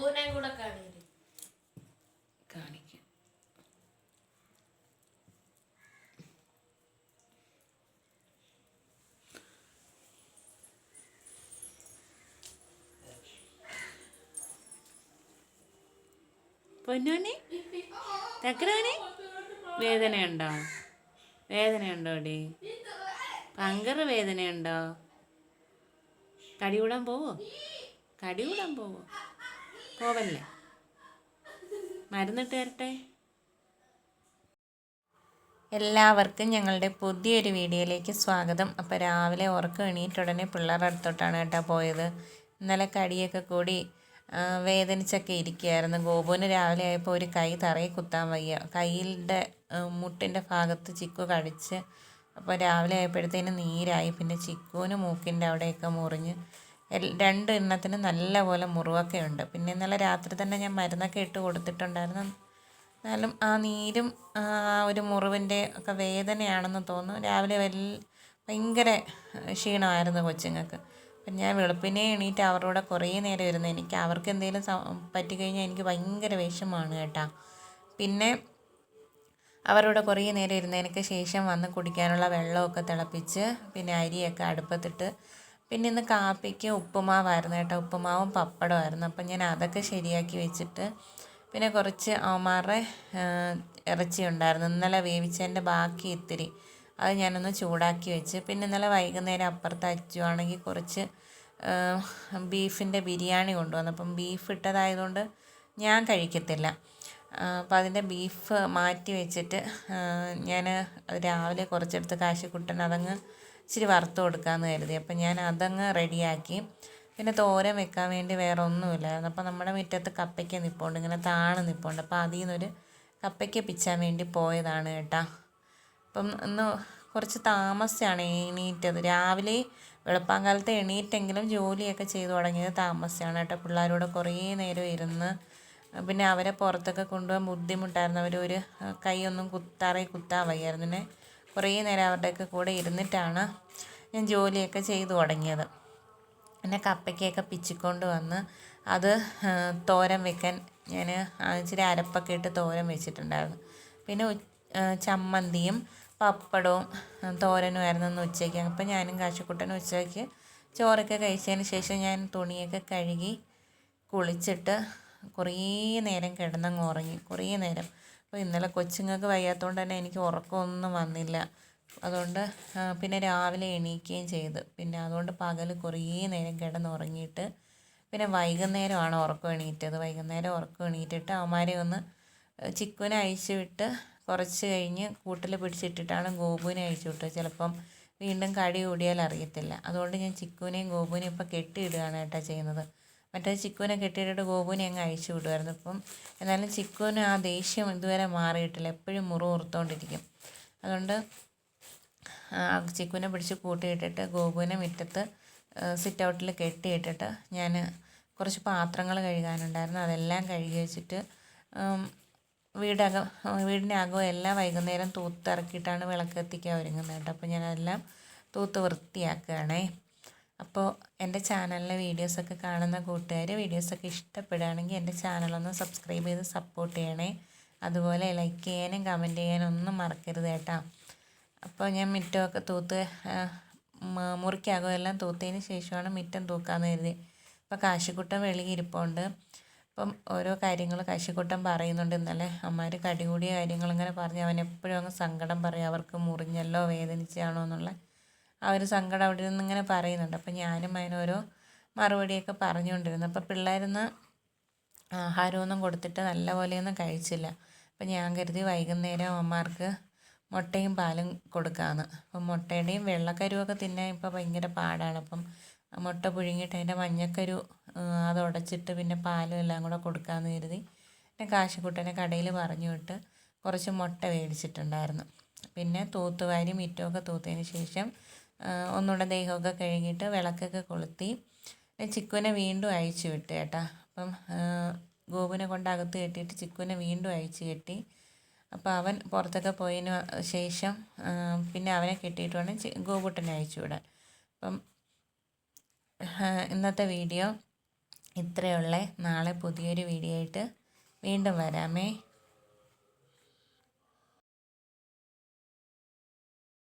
പൂനെ കൂടെ കാണിക്കും. കാണിക്കാം. പൊന്നോണി തക്കരോണി വേദനയുണ്ടോ? വേദനയുണ്ടോ ഡി ഭയങ്കര വേദനയുണ്ടോ? കടികൂടാൻ പോവോ? കടികൂടാൻ പോവോ? പോവല്ലേ മരുന്നിട്ട് തരട്ടെ? എല്ലാവർക്കും ഞങ്ങളുടെ പുതിയൊരു വീഡിയോയിലേക്ക് സ്വാഗതം. അപ്പോൾ രാവിലെ ഉറക്കം എണീറ്റ ഉടനെ പിള്ളേരുടെ അടുത്തോട്ടാണ് കേട്ടോ പോയത്. ഇന്നലെ കടിയൊക്കെ കൂടി വേദനിച്ചൊക്കെ ഇരിക്കുകയായിരുന്നു. ഗോപുവിന് രാവിലെ ആയപ്പോൾ ഒരു കൈ തറയിൽ കുത്താൻ വയ്യ. കയ്യിന്റെ മുട്ടിന്റെ ഭാഗത്ത് ചിക്കു കടിച്ച് അപ്പോൾ രാവിലെ ആയപ്പോഴത്തേന് നീരായി. പിന്നെ ചിക്കുവിന് മൂക്കിന്റെ അവിടെയൊക്കെ മുറിഞ്ഞ് രണ്ട് എണ്ണത്തിന് നല്ലപോലെ മുറിവൊക്കെ ഉണ്ട് പിന്നെ ഇന്നലെ രാത്രി തന്നെ ഞാൻ മരുന്നൊക്കെ ഇട്ട് കൊടുത്തിട്ടുണ്ടായിരുന്നു. എന്നാലും ആ നീരും ആ ഒരു മുറിവിന്റെ ഒക്കെ വേദനയാണെന്ന് തോന്നുന്നു. രാവിലെ വല്ല ഭയങ്കര ക്ഷീണമായിരുന്നു കൊച്ചുങ്ങൾക്ക്. അപ്പം ഞാൻ വെളുപ്പിനെ എണീറ്റ് അവരുടെ കുറേ നേരം ഇരുന്നു എനിക്ക് അവർക്ക് എന്തെങ്കിലും പറ്റിക്കഴിഞ്ഞാൽ എനിക്ക് ഭയങ്കര വിഷമമാണ് കേട്ടോ. പിന്നെ അവരുടെ കുറേ നേരം ഇരുന്നതിനൊക്കെ ശേഷം വന്ന് കുടിക്കാനുള്ള വെള്ളമൊക്കെ തിളപ്പിച്ച് പിന്നെ അരിയൊക്കെ അടുപ്പത്തിട്ട് പിന്നെ ഇന്ന് കാപ്പിക്ക് ഉപ്പുമാവായിരുന്നു കേട്ടോ. ഉപ്പുമാവും പപ്പടമായിരുന്നു അപ്പം ഞാൻ അതൊക്കെ ശരിയാക്കി വെച്ചിട്ട് പിന്നെ കുറച്ച് അവന്മാരുടെ ഇറച്ചി ഉണ്ടായിരുന്നു. ഇന്നലെ വേവിച്ചതിന്റെ ബാക്കി ഇത്തിരി. അത് ഞാനൊന്ന് ചൂടാക്കി വെച്ച്. പിന്നെ ഇന്നലെ വൈകുന്നേരം അപ്പുറത്ത് അച്ചുവാണെങ്കിൽ കുറച്ച് ബീഫിന്റെ ബിരിയാണി കൊണ്ടുവന്നു. അപ്പം ബീഫ് ഇട്ടതായതുകൊണ്ട് ഞാൻ കഴിക്കത്തില്ല. അപ്പം അതിന്റെ ബീഫ് മാറ്റി വെച്ചിട്ട് ഞാൻ രാവിലെ കുറച്ചെടുത്ത് കാശിക്കുട്ടൻ അതങ്ങ് ഇച്ചിരി വറുത്ത് കൊടുക്കാമെന്ന് കരുതി. അപ്പം ഞാൻ അതങ്ങ് റെഡിയാക്കി. പിന്നെ തോരൻ വെക്കാൻ വേണ്ടി വേറെ ഒന്നുമില്ലായിരുന്നു. അപ്പം നമ്മുടെ മുറ്റത്ത് കപ്പയ്ക്ക് നിൽപ്പുണ്ട് ഇങ്ങനെ താണ് നിൽപ്പുണ്ട് അപ്പം അതിൽ നിന്നൊരു കപ്പയ്ക്ക പിച്ചാൻ വേണ്ടി പോയതാണ് കേട്ടോ. അപ്പം ഇന്ന് കുറച്ച് താമസിച്ചാണ് എണീറ്റത്. രാവിലെ വെളുപ്പാങ്കാലത്ത് എണീറ്റെങ്കിലും ജോലിയൊക്കെ ചെയ്തു തുടങ്ങിയത് താമസിച്ചാണ് കേട്ടോ. പിള്ളേരോട് കുറേ നേരം ഇരുന്ന് പിന്നെ അവരെ പുറത്തൊക്കെ കൊണ്ടുപോകാൻ ബുദ്ധിമുട്ടായിരുന്നു. അവരൊരു കൈയൊന്നും കുത്താറേ കുത്താൻ വയ്യായിരുന്നു. പിന്നെ കുറേ നേരം അവരുടെയൊക്കെ കൂടെ ഇരുന്നിട്ടാണ് ഞാൻ ജോലിയൊക്കെ ചെയ്തു തുടങ്ങിയത്. പിന്നെ കപ്പയ്ക്കൊക്കെ പിച്ചിക്കൊണ്ട് വന്ന് അത് തോരൻ വെക്കാൻ ഞാൻ ഇച്ചിരി അരപ്പൊക്കെ ഇട്ട് തോരൻ വെച്ചിട്ടുണ്ടായിരുന്നു. പിന്നെ ചമ്മന്തിയും പപ്പടവും തോരനും ആയിരുന്നു ഇന്ന് ഉച്ചയ്ക്ക്. അപ്പം ഞാനും കാശിക്കുട്ടനും ഉച്ചയ്ക്ക് ചോറൊക്കെ കഴിച്ചതിന് ശേഷം ഞാൻ തുണിയൊക്കെ കഴുകി കുളിച്ചിട്ട് കുറേ നേരം കിടന്നങ്ങ് ഉറങ്ങി. കുറേ നേരം. അപ്പോൾ ഇന്നലെ കൊച്ചുങ്ങൾക്ക് വയ്യാത്തതുകൊണ്ട് തന്നെ എനിക്ക് ഉറക്കമൊന്നും വന്നില്ല. അതുകൊണ്ട് പിന്നെ രാവിലെ എണീക്കുകയും ചെയ്തു. പിന്നെ അതുകൊണ്ട് പകൽ കുറേ നേരം കിടന്നുറങ്ങിയിട്ട് പിന്നെ വൈകുന്നേരമാണ് ഉറക്കം എണീറ്റത്. വൈകുന്നേരം ഉറക്കം എണീറ്റിട്ട് അവന്മാരെ ഒന്ന് ചിക്കുവിനെ അഴിച്ചു വിട്ട് കുറച്ച് കഴിഞ്ഞ് കൂട്ടിൽ പിടിച്ചിട്ടിട്ടാണ് ഗോപുവിനെ അഴിച്ചു വിട്ടത്. ചിലപ്പം വീണ്ടും കടി കൂടിയാൽ അറിയത്തില്ല. അതുകൊണ്ട് ഞാൻ ചിക്കുവിനെയും ഗോപുവിനെയും ഇപ്പം കെട്ടിയിടുകയാണ് കേട്ടോ ചെയ്യുന്നത്. മറ്റേ ചിക്കുവിനെ കെട്ടിയിട്ട് ഗോപുവിനെ അങ്ങ് അഴിച്ചു വിടുമായിരുന്നു ഇപ്പം എന്നാലും ചിക്കുവിന് ആ ദേഷ്യം ഇതുവരെ മാറിയിട്ടില്ല. എപ്പോഴും മുറി ഓർത്തുകൊണ്ടിരിക്കും അതുകൊണ്ട് ചിക്കുവിനെ പിടിച്ച് കൂട്ടിയിട്ടിട്ട് ഗോപുവിനെ മുറ്റത്ത് സിറ്റ് ഔട്ടിൽ കെട്ടിയിട്ടിട്ട് ഞാൻ കുറച്ച് പാത്രങ്ങൾ കഴുകാനുണ്ടായിരുന്നു. അതെല്ലാം കഴുകി വെച്ചിട്ട് വീടകം അകവും എല്ലാം വൈകുന്നേരം തൂത്തിറക്കിയിട്ടാണ് വിളക്ക് എത്തിക്കാൻ ഒരുങ്ങുന്നത് കേട്ടോ. അപ്പോൾ ഞാനതെല്ലാം തൂത്ത് വൃത്തിയാക്കുകയാണേ. അപ്പോൾ എന്റെ ചാനലിലെ വീഡിയോസൊക്കെ കാണുന്ന കൂട്ടുകാർ വീഡിയോസൊക്കെ ഇഷ്ടപ്പെടുകയാണെങ്കിൽ എന്റെ ചാനലൊന്ന് സബ്സ്ക്രൈബ് ചെയ്ത് സപ്പോർട്ട് ചെയ്യണേ. അതുപോലെ ലൈക്ക് ചെയ്യാനും കമന്റ് ചെയ്യാനും ഒന്നും മറക്കരുത് കേട്ടോ. അപ്പോൾ ഞാൻ മുറ്റമൊക്കെ തൂത്ത് മുറിക്കാകും എല്ലാം തൂത്തതിന് ശേഷമാണ് മുറ്റം തൂക്കാമെന്ന് കരുതി. അപ്പോൾ കാശിക്കുട്ടൻ വെളിയിൽ ഇരിപ്പുണ്ട്. അപ്പം ഓരോ കാര്യങ്ങൾ കാശിക്കുട്ടൻ പറയുന്നുണ്ട്. ഇന്നലെ അമ്മമാർ കടികൂടിയ കാര്യങ്ങളിങ്ങനെ പറഞ്ഞ് അവൻ എപ്പോഴും അങ്ങ് സങ്കടം പറയും. അവർക്ക് മുറിഞ്ഞല്ലോ വേദനിച്ചാണോ എന്നുള്ള ഒരു സങ്കടം അവിടെ നിന്ന് ഇങ്ങനെ പറയുന്നുണ്ട്. അപ്പം ഞാനും അതിനോരോ മറുപടിയൊക്കെ പറഞ്ഞുകൊണ്ടിരുന്നു. അപ്പോൾ പിള്ളേരൊന്ന് ആഹാരമൊന്നും കൊടുത്തിട്ട് നല്ലപോലെയൊന്നും കഴിച്ചില്ല. അപ്പം ഞാൻ കരുതി വൈകുന്നേരം അമ്മമാർക്ക് മുട്ടയും പാലും കൊടുക്കാമെന്ന് അപ്പം മുട്ടയുടെയും വെള്ളക്കരുവൊക്കെ തിന്നാൻ ഇപ്പോൾ ഭയങ്കര പാടാണ്. അപ്പം മുട്ട പുഴുങ്ങിയിട്ട് അതിന്റെ മഞ്ഞക്കരു അത് ഉടച്ചിട്ട് പിന്നെ പാലും എല്ലാം കൂടെ കൊടുക്കാമെന്ന് കരുതി പിന്നെ കാശിക്കുട്ടനെ കടയിൽ പറഞ്ഞു വിട്ട് കുറച്ച് മുട്ട മേടിച്ചിട്ടുണ്ടായിരുന്നു. പിന്നെ തൂത്തുവാരി മിറ്റമൊക്കെ തൂത്തതിന് ശേഷം ഒന്നുകൂടെ ദേഹമൊക്കെ കഴുകിയിട്ട് വിളക്കൊക്കെ കൊളുത്തി. ചിക്കുവിനെ വീണ്ടും അഴിച്ചു വിട്ടു കേട്ടോ. അപ്പം ഗോപുവിനെ കൊണ്ട് അകത്ത് കെട്ടിയിട്ട് ചിക്കുവിനെ വീണ്ടും അഴിച്ചു കെട്ടി. അപ്പോൾ അവൻ പുറത്തൊക്കെ പോയതിന് ശേഷം പിന്നെ അവനെ കെട്ടിയിട്ട് വേണം ഗോപുട്ടനെ അഴിച്ചു വിടാൻ. അപ്പം ഇന്നത്തെ വീഡിയോ ഇത്രയുള്ള നാളെ പുതിയൊരു വീഡിയോ ആയിട്ട് വീണ്ടും വരാമേ.